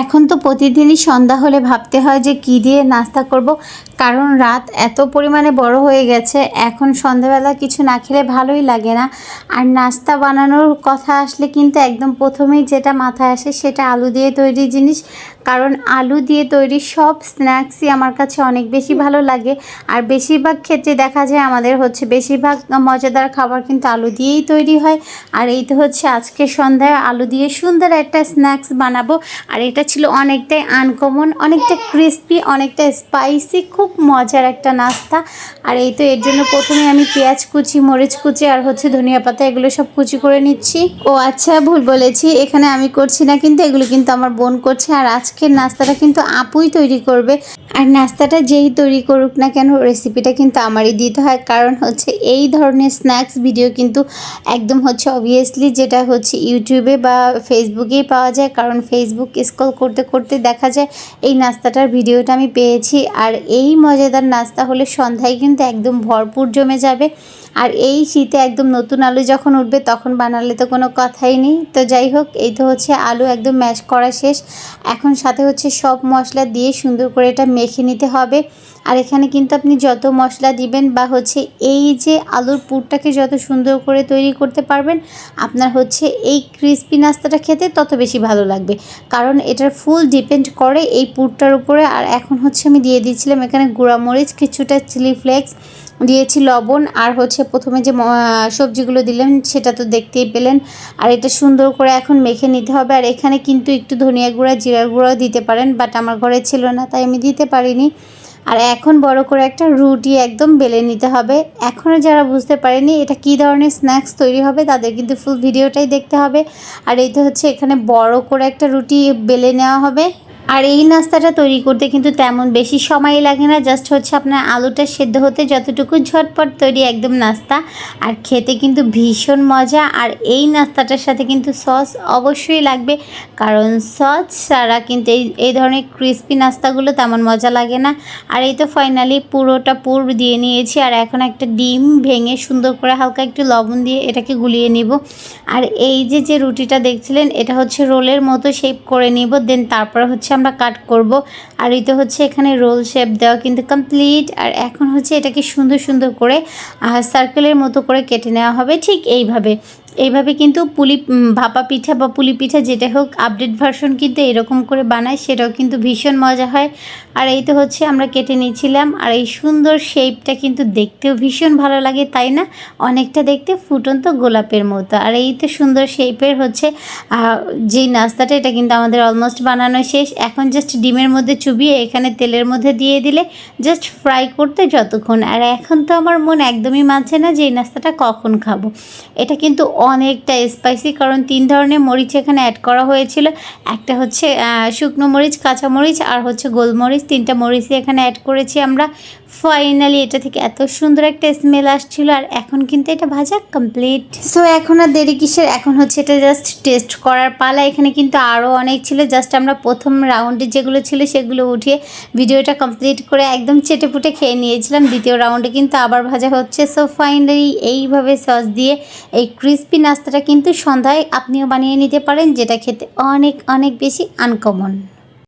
এখন তো প্রতিদিনই সন্ধ্যা হলে ভাবতে হয় যে কী দিয়ে নাস্তা করব। কারণ রাত এত পরিমাণে বড় হয়ে গেছে, এখন সন্ধ্যাবেলা কিছু না খেলে ভালোই লাগে না। আর নাস্তা বানানোর কথা আসলে কিন্তু একদম প্রথমেই যেটা মাথায় আসে সেটা আলু দিয়ে তৈরি জিনিস। কারণ আলু দিয়ে তৈরি সব স্ন্যাক্সই আমার কাছে অনেক বেশি ভালো লাগে। আর বেশিরভাগ ক্ষেত্রে দেখা যায় আমাদের হচ্ছে বেশিরভাগ মজাদার খাবার কিন্তু আলু দিয়েই তৈরি হয়। আর এই তো হচ্ছে আজকে সন্ধ্যায় আলু দিয়ে সুন্দর একটা স্ন্যাক্স বানাবো। আর এটা ছিল অনেকটাই আনকমন অনেকটা ক্রিস্পি অনেকটা স্পাইসি খুব মজার একটা নাস্তা। আর এই তো এর জন্য প্রথমে আমি পেঁয়াজ কুচি, মরিচ কুচি আর হচ্ছে ধনিয়া পাতা, এগুলো সব কুচি করে নিচ্ছি। ও আচ্ছা ভুল বলেছি, এখানে আমি করছি না, কিন্তু এগুলো কিন্তু আমার বোন করছে। আর আজকের নাস্তাটা কিন্তু আপুই তৈরি করবে। আর নাস্তাটা যেই তৈরি করুক না কেন রেসিপিটা কিন্তু আমারই দিতে হয়। কারণ হচ্ছে এই ধরনের স্ন্যাক্স ভিডিও কিন্তু একদম হচ্ছে অবভিয়াসলি যেটা হচ্ছে ইউটিউবে বা ফেসবুকেই পাওয়া যায়। কারণ ফেসবুক স্ক্রল করতে করতে দেখা যায় এই নাস্তাটার ভিডিওটা আমি পেয়েছি। আর এই মজাদার নাস্তা হলে সন্ধ্যায় কিন্তু একদম ভরপুর জমে যাবে। আর এই শীতে একদম নতুন আলু যখন উঠবে, তখন বানালে তো কোনো কথাই নেই। তো যাই হোক, এই তো হচ্ছে আলু একদম ম্যাশ করা শেষ। এখন সাথে হচ্ছে সব মশলা দিয়ে সুন্দর করে এটা মেখে নিতে হবে। আর এখানে কিন্তু আপনি যত মশলা দিবেন বা হচ্ছে এই যে আলুর পুরটাকে যত সুন্দর করে তৈরি করতে পারবেন, আপনার হচ্ছে এই ক্রিস্পি নাস্তাটা খেতে তত বেশি ভালো লাগবে। কারণ এটার ফুল ডিপেন্ড করে এই পুরটার উপরে। আর এখন হচ্ছে আমি দিয়ে দিয়েছিলাম এখানে গুঁড়ামরিচ কিছুটা চিলি ফ্লেক্স দিয়েছি লবণ, আর হচ্ছে প্রথমে যে সবজিগুলো দিলেন সেটা তো দেখতেই পেলেন। আর এটা সুন্দর করে এখন মেখে নিতে হবে। আর এখানে কিন্তু একটু ধনিয়া গুঁড়া, জিরার গুঁড়াও দিতে পারেন বাট আমার ঘরে ছিল না, তাই আমি দিতে পারিনি। আর এখন বড় করে একটা রুটি একদম বেলে নিতে হবে। এখনও যারা বুঝতে পারেনি এটা কি ধরনের স্ন্যাক্স তৈরি হবে, তাদের কিন্তু ফুল ভিডিওটাই দেখতে হবে। আর এই তো হচ্ছে এখানে বড় করে একটা রুটি বেলে নেওয়া হবে। আর এই নাস্তাটা তৈরি করতে কিন্তু তেমন বেশি সময় লাগে না জাস্ট হচ্ছে আপনার আলুটা সেদ্ধ হতে যতটুকু ঝটপট তৈরি একদম নাস্তা। আর খেতে কিন্তু ভীষণ মজা, আর এই নাস্তাটার সাথে কিন্তু সস অবশ্যই লাগবে, কারণ সস ছাড়া কিন্তু এই এই ধরনের ক্রিস্পি নাস্তাগুলো তেমন মজা লাগে না। আর এই তো ফাইনালি পুরোটা পুর দিয়ে নিয়েছি, আর এখন একটা ডিম ভেঙে সুন্দর করে হালকা একটু লবণ দিয়ে এটাকে গুলিয়ে নিব। আর এই যে যে রুটিটা দেখছিলেন, এটা হচ্ছে রোলের মতো শেপ করে নিব দেন তারপর হচ্ছে আমরা কাট করব। আর এই তো হচ্ছে এখানে রোল শেপ দেওয়া কিন্তু কমপ্লিট আর এখন হচ্ছে এটাকে সুন্দর সুন্দর করে সার্কেলের মতো করে কেটে নেওয়া হবে। ঠিক এইভাবে। এইভাবে কিন্তু পুলি ভাপা পিঠা বা পুলি পিঠা যেটা হোক আপডেট ভার্সন কিন্তু এরকম করে বানায়, সেটাও কিন্তু ভীষণ মজা হয়। আর এই তো হচ্ছে আমরা কেটে নিয়েছিলাম, আর এই সুন্দর শেপটা কিন্তু দেখতেও ভীষণ ভালো লাগে, তাই না? অনেকটা দেখতে ফুটন্ত গোলাপের মতো। আর এই তো সুন্দর শেপের হচ্ছে যেই নাস্তাটা, এটা কিন্তু আমাদের অলমোস্ট বানানো শেষ। এখন জাস্ট ডিমের মধ্যে চুবিয়ে এখানে তেলের মধ্যে দিয়ে দিলে জাস্ট ফ্রাই করতে যতক্ষণ। আর এখন তো আমার মন একদমই মানছে না যে এই নাস্তাটা কখন খাব। এটা কিন্তু অনেকটা স্পাইসি কারণ তিন ধরনের মরিচ এখানে অ্যাড করা হয়েছিল। একটা হচ্ছে শুকনো মরিচ, কাঁচা মরিচ, আর হচ্ছে গোলমরিচ। তিনটা মরিচই এখানে অ্যাড করেছি আমরা। ফাইনালি এটা থেকে এত সুন্দর একটা স্মেল আসছিল, আর এখন কিন্তু এটা ভাজা কমপ্লিট সো এখন আর দেরি কিসের? এখন হচ্ছে এটা জাস্ট টেস্ট করার পালা। এখানে কিন্তু আরও অনেক ছিল। জাস্ট আমরা প্রথম রাউন্ডে যেগুলো ছিল সেগুলো উঠিয়ে ভিডিওটা কমপ্লিট করে একদম চেটে পুটে খেয়ে নিয়েছিলাম। দ্বিতীয় রাউন্ডে কিন্তু আবার ভাজা হচ্ছে। সো ফাইনালি এইভাবে সস দিয়ে এই ক্রিস্পি নাস্তাটা কিন্তু সন্ধ্যায় আপনিও বানিয়ে নিতে পারেন যেটা খেতে অনেক অনেক বেশি আনকমন